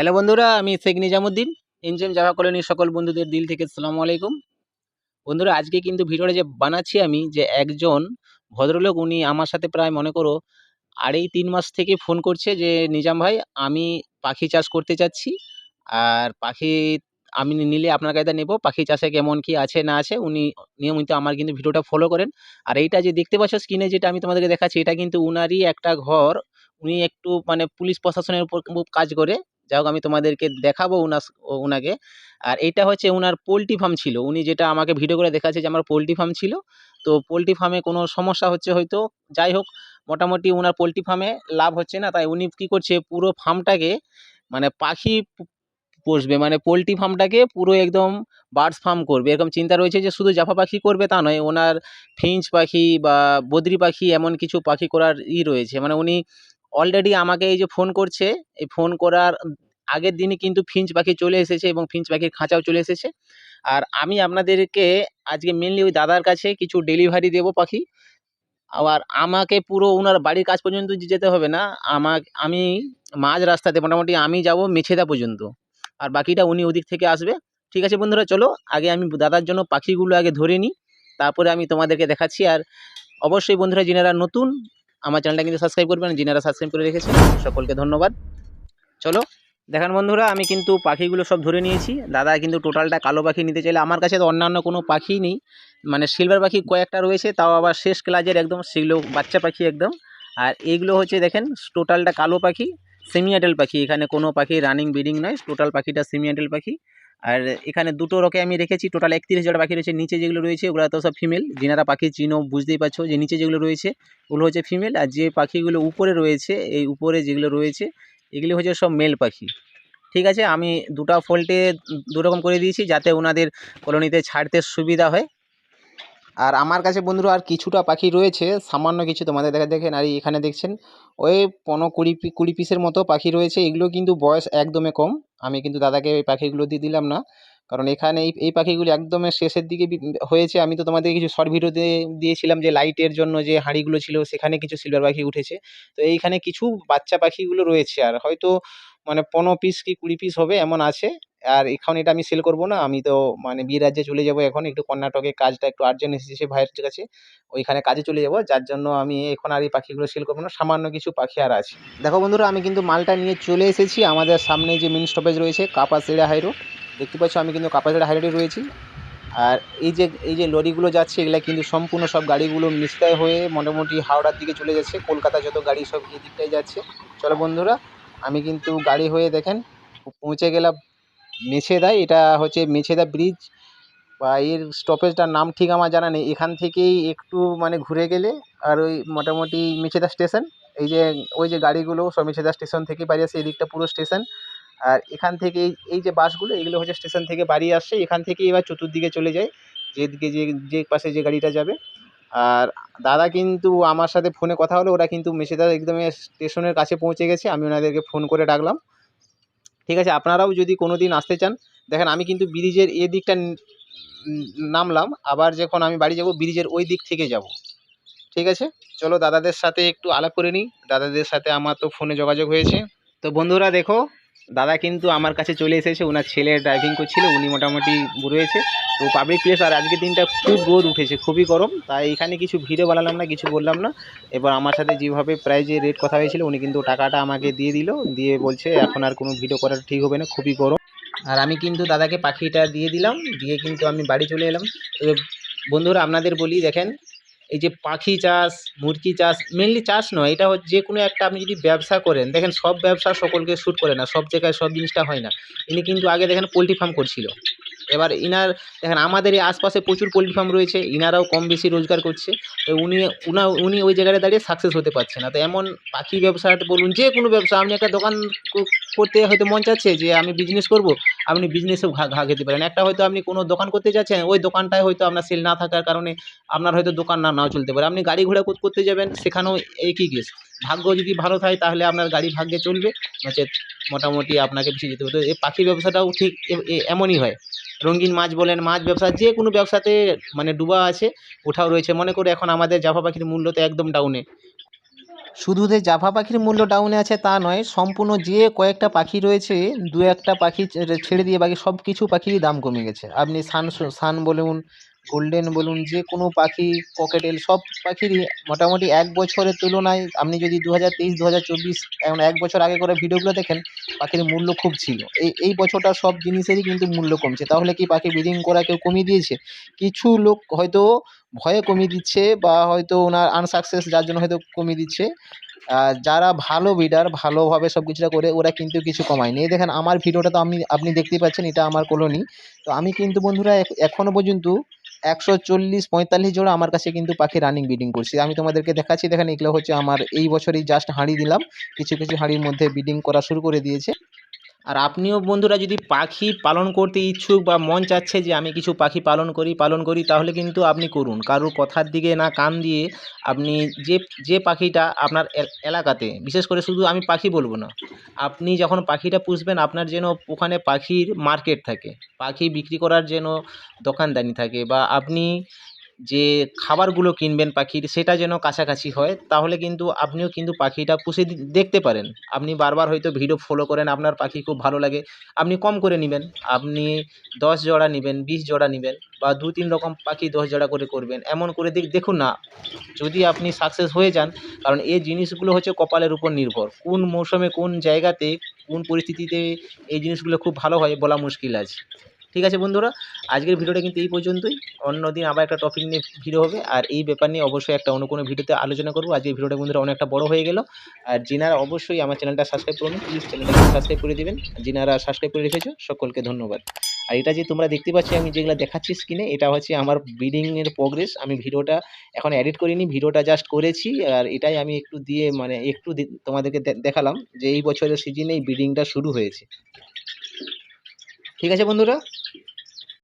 Hello বন্ধুরা, আমি Sheikh Nizamuddin enzyme Java কলোনির সকল বন্ধুদের দিল থেকে সালামু আলাইকুম। বন্ধুরা, আজকে কিন্তু ভিডিওটা যে বানাচ্ছি আমি, যে একজন ভদ্রলোক, উনি আমার সাথে প্রায় মনে করো আড়াই তিন মাস থেকে ফোন করছে যে, নিজাম ভাই, আমি পাখি চাষ করতে চাচ্ছি, আর পাখি আমি নিলে আপনার কাছে নেব, পাখি চাষে কেমন কি আছে না আছে? উনি নিয়মিত আমার কিন্তু ভিডিওটা ফলো করেন। আর এইটা যে দেখতে পাচ্ছ স্ক্রিনে যেটা আমি তোমাদেরকে দেখাচ্ছি, এটা কিন্তু উনারই একটা ঘর, উনি একটু মানে পুলিশ প্রশাসনের উপর কাজ করে। যাই হোক, আমি তোমাদেরকে দেখাবো উনাস ও উনাকে। আর এইটা হচ্ছে উনার পোলট্রি ফার্ম ছিল। উনি যেটা আমাকে ভিডিও করে দেখাচ্ছে যে আমার পোলট্রি ফার্ম ছিল। তো পোলট্রি ফার্মে কোনো সমস্যা হচ্ছে হয়তো, যাই হোক, মোটামুটি উনার পোলট্রি ফার্মে লাভ হচ্ছে না। তাই উনি কী করছে, পুরো ফার্মটাকে মানে পাখি পুষবে। মানে পোলট্রি ফার্মটাকে পুরো একদম বার্ডস ফার্ম করবে। এরকম চিন্তা রয়েছে যে শুধু জাফা পাখি করবে তা নয় ওনার ফিঞ্চ পাখি বা বদ্রি পাখি এমন কিছু পাখি করার ই রয়েছে। মানে উনি অলরেডি আমাকে এই যে ফোন করছে, এই ফোন করার আগের দিনই কিন্তু ফিঞ্চ পাখি চলে এসেছে এবং ফিঞ্চ পাখির খাঁচাও চলে এসেছে। আর আমি আপনাদেরকে আজকে মেনলি ওই দাদার কাছে কিছু ডেলিভারি দেবো পাখি। আবার আমাকে পুরো ওনার বাড়ির কাছ পর্যন্ত যেতে হবে না, আমাকে, আমি মাঝ রাস্তাতে মোটামুটি আমি যাব মেছেদা পর্যন্ত। আর বাকিটা উনি ওদিক থেকে আসবে। ঠিক আছে বন্ধুরা, চলো আগে আমি দাদার জন্য পাখিগুলো আগে ধরে নিই। তারপরে আমি তোমাদেরকে দেখাচ্ছি। আর অবশ্যই বন্ধুরা, যিনারা নতুন আমার চ্যানেলটা কিন্তু সাবস্ক্রাইব করবেন, যিনারা সাবস্ক্রাইব করে রেখেছেন, সকলকে ধন্যবাদ। চলো, দেখেন বন্ধুরা, আমি কিন্তু পাখিগুলো সব ধরে নিয়েছি। দাদা কিন্তু টোটালটা কালো পাখি নিতে চাইলে আমার কাছে তো অন্যান্য কোনো পাখি নেই। মানে সিলভার পাখি কয়েকটা রয়েছে, তাও আবার শেষ ক্লাজের একদম সেগুলো বাচ্চা পাখি একদম। আর এইগুলো হচ্ছে দেখেন টোটালটা কালো পাখি সেমিয়াটেল পাখি। এখানে কোনো পাখি রানিং ব্রিডিং নয় টোটাল পাখিটা সেমিয়াটেল পাখি। আর এখানে দুটো রকে আমি রেখেছি টোটাল একত্রিশ জোড়া পাখি রয়েছে, নিচে যেগুলো রয়েছে ওগুলো তো সব ফিমেল জিনারা পাখি চিনো বুঝতেই পারছ যে নিচে যেগুলো রয়েছে ওগুলো হচ্ছে ফিমেল আর যে পাখিগুলো উপরে রয়েছে, এই উপরে যেগুলো রয়েছে এগুলি হচ্ছে সব মেল পাখি। ঠিক আছে, আমি দুটা ফোল্টে দুরকম করে দিয়েছি যাতে ওনাদের কলোনিতে ছাড়তে সুবিধা হয়। আর আমার কাছে বন্ধুরা আর কিছুটা পাখি রয়েছে, সামান্য কিছু তোমাদের দেখা দেখেন আর এখানে দেখছেন। ওই পনেরো কুড়ি কুড়ি পিসের মতো পাখি রয়েছে, এগুলো কিন্তু বয়স একদমে কম। আমি কিন্তু দাদাকে এই পাখিগুলো দিয়ে দিলাম না, কারণ এখানে এই এই পাখিগুলি একদমই শেষের দিকে হয়েছে। আমি তো তোমাদের কিছু শর্ট ভিডিও দিয়ে, দিয়েছিলাম যে লাইটের জন্য যে হাঁড়িগুলো ছিল, সেখানে কিছু সিলভার পাখি উঠেছে। তো এইখানে কিছু বাচ্চা পাখিগুলো রয়েছে, আর হয়তো মানে পনেরো পিস কি কুড়ি পিস হবে, এমন আছে। আর এখন এটা আমি সেল করব না, আমি তো মানে বিয়ে রাজ্যে চলে যাব এখন, একটু কর্ণাটকে কাজটা একটু আর্জেন্ট এসেছে ভাইয়ের কাছে, ওইখানে কাজে চলে যাব, যার জন্য আমি এখন আর এই পাখিগুলো সেল করব না, সামান্য কিছু পাখি আর আছে। দেখো বন্ধুরা, আমি কিন্তু মালটা নিয়ে চলে এসেছি, আমাদের সামনে যে মেন স্টপেজ রয়েছে কাপাসিড়া হাই রোড দেখতে পাচ্ছ আমি কিন্তু কাপাসিড়া হাই রোডে রয়েছি। আর এই যে এই যে লরিগুলো যাচ্ছে, এগুলা কিন্তু সম্পূর্ণ সব গাড়িগুলো মিস্তায় হয়ে মোটামুটি হাওড়ার দিকে চলে যাচ্ছে, কলকাতা যত গাড়ি সব এই দিকটাই যাচ্ছে। চলো বন্ধুরা, আমি কিন্তু গাড়ি হয়ে দেখেন, পৌঁছে গেলাম। মেছেদায় এটা হচ্ছে মেছেদা ব্রিজ বা এর স্টপেজটার নাম ঠিক আমার জানা নেই। এখান থেকেই একটু মানে ঘুরে গেলে, আর ওই মোটামুটি মেছেদা স্টেশন এই যে, ওই যে গাড়িগুলো সব মেছেদা স্টেশন থেকে বাড়ি আসে, এদিকটা পুরো স্টেশন আর এখান থেকে এই এই যে বাসগুলো, এগুলো হচ্ছে স্টেশন থেকে বাড়ি আসছে এখান থেকে এবার চতুর্দিকে চলে যায় যেদিকে যে যে পাশে যে গাড়িটা যাবে। আর দাদা কিন্তু আমার সাথে ফোনে কথা হলো, ওরা কিন্তু মেছেদা একদম স্টেশনের কাছে পৌঁছে গেছে, আমি ওনাদেরকে ফোন করে ডাকলাম। ঠিক আছে? আপনারাও যদি কোনো দিন আসতে চান, দেখেন আমি কিন্তু ব্রিজের এ দিকটা নামলাম, আবার যখন আমি বাড়ি যাব ব্রিজের ওই দিক থেকে যাব। ঠিক আছে? চলো দাদাদের সাথে একটু আলাপ করে নিই। দাদাদের সাথে আমার তো ফোনে যোগাযোগ হয়েছে। তো বন্ধুরা দেখো দাদা কিন্তু আমার কাছে চলে এসেছে, ওনার ছেলে ড্রাইভিং করছিল, উনি মোটামুটি রয়েছে। তো পাবলিক প্লেস আর আজকের দিনটা খুব রোদ উঠেছে, খুবই গরম। তাই এখানে কিছু ভিডিও বানালাম না, কিছু বললাম না। এবার আমার সাথে যেভাবে প্রাইজে রেট কথা হয়েছিল, উনি কিন্তু টাকাটা আমাকে দিয়ে দিল, দিয়ে বলছে, এখন আর কোনো ভিডিও করার ঠিক হবে না, খুবই গরম। আর আমি কিন্তু দাদাকে পাখিটা দিয়ে দিলাম, দিয়ে কিন্তু আমি বাড়ি চলে এলাম। বন্ধুরা, আপনাদের বলি, দেখেন এই যে পাখি চাষ, মুরগি চাষ মেনলি চাষ নয়, এটা হচ্ছে যে কোনো একটা আপনি যদি ব্যবসা করেন, দেখেন সব ব্যবসা সকলকে শ্যুট করে না, সব জায়গায় সব জিনিসটা হয় না। ইনি কিন্তু আগে দেখেন পোলট্রি ফার্ম করছিল। এবার ইনার, দেখেন আমাদের এই আশপাশে প্রচুর পোলট্রি ফার্ম রয়েছে, ইনারাও কম বেশি রোজগার করছে, তো উনি, উনা, উনি ওই জায়গায় দাঁড়িয়ে সাকসেস হতে পারছে না। তো এমন পাখি ব্যবসাটা বলুন, যে কোনো ব্যবসা, আপনি একটা দোকান করতে হয়তো মন চাচ্ছে যে আমি বিজনেস করব, আপনি বিজনেসেও ঘা ঘা খেতে পারেন। একটা হয়তো আপনি কোনো দোকান করতে যাচ্ছেন, ওই দোকানটায় হয়তো আপনার সেল না থাকার কারণে আপনার হয়তো দোকান না, নাও চলতে পারে। আপনি গাড়ি ঘোড়া কর- করতে যাবেন, সেখানেও একই কেস ভাগ্য যদি ভালো থাকে, তাহলে আপনার গাড়ি ভাগ্যে চলবে, নচেত মোটামুটি আপনাকে পিছিয়ে যেতে হবে। তো এই পাখি ব্যবসাটাও ঠিক এমনই হয়। রঙিন মাছ বলেন, মাছ ব্যবসা, যে কোনো ব্যবসাতে মানে ডুবা আছে, ওঠাও রয়েছে। মনে করে এখন আমাদের জাফা পাখির মূল্য তো একদম ডাউনে শুধু যে জাফা পাখির মূল্য ডাউনে আছে তা নয়, সম্পূর্ণ যে কয়েকটা পাখি রয়েছে, দু একটা পাখি ছেড়ে- দিয়ে বাকি সব কিছু পাখিরই দাম কমে গেছে। আপনি সান সান বলুন গোল্ডেন বলুন, যে কোনো পাখি ককেটেল সব পাখিরই মোটামুটি এক বছরের তুলনায়, আপনি যদি দু হাজার তেইশ দু হাজার চব্বিশ, এখন এক বছর আগে করে ভিডিওগুলো দেখেন, পাখির মূল্য খুব ছিল। এই এই বছরটা সব জিনিসেরই কিন্তু মূল্য কমছে। তাহলে কি পাখি ব্রিডিং করা কেউ কমিয়ে দিয়েছে? কিছু লোক হয়তো ভয়ে কমিয়ে দিচ্ছে বা হয়তো ওনার আনসাকসেস যার জন্য হয়তো কমিয়ে দিচ্ছে। যারা ভালো বিডার ভালোভাবে সব কিছুটা করে, ওরা কিন্তু কিছু কমায়নি। এই দেখেন, আমার ভিডিওটা তো আমি, আপনি দেখতেই পাচ্ছেন, এটা আমার কলোনি তো আমি কিন্তু বন্ধুরা এখনও পর্যন্ত একশো চল্লিশ পঁয়তাল্লিশ জোড়া আমার কাছে কিন্তু পাখি রানিং ব্রিডিং করছে। আমি তোমাদেরকে দেখাচ্ছি, দেখেন এগুলো হচ্ছে আমার এই বছরই জাস্ট হাঁড়ি দিলাম। কিছু কিছু হাঁড়ির মধ্যে ব্রিডিং করা শুরু করে দিয়েছে। আর আপনিও বন্ধুরা যদি পাখি পালন করতে ইচ্ছুক বা মন চাচ্ছে যে আমি কিছু পাখি পালন করি পালন করি, তাহলে কিন্তু আপনি করুন। কারোর কথার দিকে না কান দিয়ে আপনি যে যে পাখিটা আপনার এলাকাতে, বিশেষ করে শুধু আমি পাখি বলব না, আপনি যখন পাখিটা পুষবেন, আপনার যেন ওখানে পাখির মার্কেট থাকে, পাখি বিক্রি করার যেন দোকানদানি থাকে বা আপনি যে খাবারগুলো কিনবেন পাখির, সেটা যেন কাছাকাছি হয়, তাহলে কিন্তু আপনিও কিন্তু পাখিটা পুষে দেখতে পারেন। আপনি বারবার হয়তো ভিডিও ফলো করেন, আপনার পাখি খুব ভালো লাগে, আপনি কম করে নেবেন। আপনি দশ জোড়া নেবেন, বিশ জোড়া নেবেন বা দু তিন রকম পাখি দশ জোড়া করে করবেন, এমন করে দেখ- দেখুন না, যদি আপনি সাকসেস হয়ে যান, কারণ এই জিনিসগুলো হচ্ছে কপালের উপর নির্ভর। কোন মৌসুমে, কোন জায়গাতে, কোন পরিস্থিতিতে এই জিনিসগুলো খুব ভালো হয় বলা মুশকিল আছে ঠিক আছে বন্ধুরা? আজকের ভিডিওটা কিন্তু এই পর্যন্তই। অন্যদিন আবার একটা টপিক নিয়ে ভিডিও হবে। আর এই ব্যাপার নিয়ে অবশ্যই একটা অন্য কোনো ভিডিওতে আলোচনা করব। আজকের ভিডিওটা বন্ধুরা অনেকটা বড় হয়ে গেল। আর যিনারা অবশ্যই আমার চ্যানেলটা সাবস্ক্রাইব করুন প্লিজ চ্যানেলটা সাবস্ক্রাইব করে দিবেন। যিনারা সাবস্ক্রাইব করে রেখেছো, সকলকে ধন্যবাদ। আর এটা যে তোমরা দেখতে পাচ্ছ, আমি যেগুলো দেখাচ্ছি স্ক্রিনে এটা হচ্ছে আমার ব্রিডিংয়ের প্রোগ্রেস আমি ভিডিওটা এখন এডিট করিনি, ভিডিওটা জাস্ট করেছি। আর এটাই আমি একটু দিয়ে মানে একটু তোমাদেরকে দেখালাম যে এই বছরের সিজনে এই ব্রিডিংটা শুরু হয়েছে। ঠিক আছে বন্ধুরা?